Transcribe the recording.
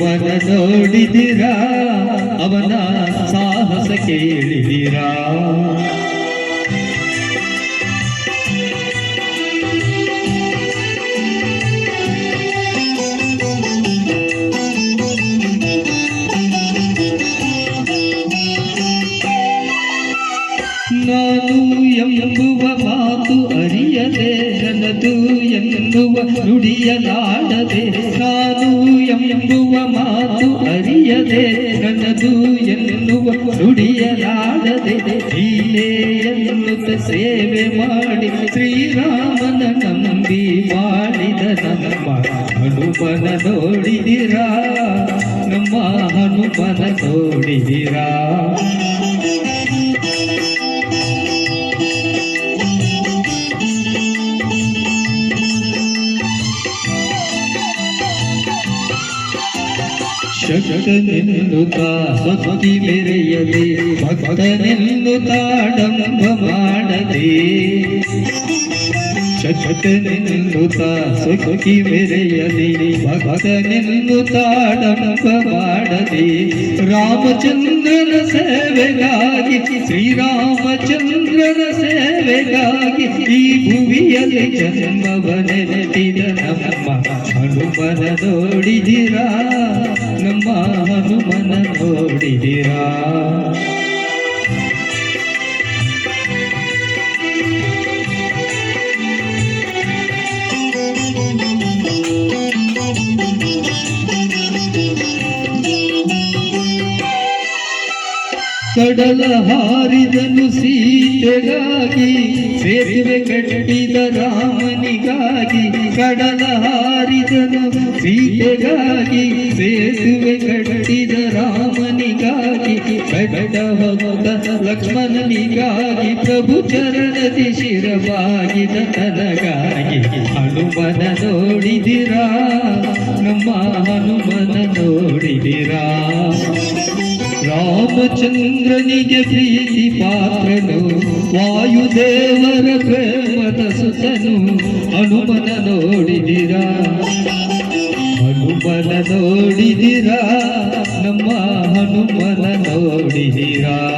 ಹನುಮನ ನೋಡಿದಿರಾ ಅವನ ಸಾಹಸ ಕೇಳಿದಿರಾ ನಾನು ಎಂಬುವ ಮಾತು ಅರಿಯದೆ ನನ್ನದು ಎನ್ನುವ ನುಡಿಯಲಾಡದೆ ನಾನು ಎಂಬುವ ಮಾತು ಅರಿಯದೆ ನನ್ನದು ಎನ್ನುವ ನುಡಿಯಲಾಡದೆ ಹೀಗೆ ಎನ್ನುತ್ತ ಸೇವೆ ಮಾಡಿ ಶ್ರೀರಾಮನ ನಂಬಿ ಮಾಡಿದ ನಮ್ಮ ಹನುಮನ ನೋಡಿದಿರಾ, ನಮ್ಮ ಹನುಮನ ನೋಡಿದಿರಾ. ಶಕ್ತನೆನ್ನುತ್ತ ಭಕ್ತಿ ಮೆರೆಯದೆ ಭಕ್ತನೆನ್ನುತ್ತ ಮಾಡದೆ ಶಕ್ತನೆನ್ನುತ್ತ ಸುಖಿ ಮೆರೆಯದೆ ಭಕ್ತನೆನ್ನುತ್ತ ಮಾಡದೆ ರಾಮಚಂದ್ರನ ಸೇವೆಗಾಗಿ, ಶ್ರೀರಾಮಚಂದ್ರನ ಸೇವೆಗಾಗಿ ಈ ಭುವಿಯಲ್ಲಿ ಜನ್ಮವನೆತ್ತಿದ ನಮ್ಮ ಹನುಮನ ನೋಡಿದಿರಾ ಹನುಮನ ನೋಡಿದಿರಾ? ಕಡಲ ಹಾರಿದನು ಸೀತೆಗಾಗಿ ಸೇತುವೆ ಕಟ್ಟಿದ ರಾಮನಿಗಾಗಿ ಕಡಲ ಹಾರಿದನು ಸೀತೆಗಾಗಿ ಸೇತುವೆ ಕಟ್ಟಿದ ರಾಮನಿಗಾಗಿ ಬೆಟ್ಟ ಭಕ್ತ ಲಕ್ಷ್ಮಣನಿಗಾಗಿ, ಪ್ರಭು ಚರಣದಿ ಶಿರವಾಗಿದ ತನಗಾಗಿ. ಹನುಮನ ನೋಡಿದಿರಾ? ನಮ್ಮ ಹನುಮನ ನೋಡಿದಿರಾ? ರಾಮಚಂದ್ರನಿಗೆ ಪ್ರೀತಿ ಪಾತ್ರನು, ವಾಯುದೇವರ ಪ್ರೇಮದ ಸುತನು, ಹನುಮನ ನೋಡಿದಿರಾ ಹನುಮನ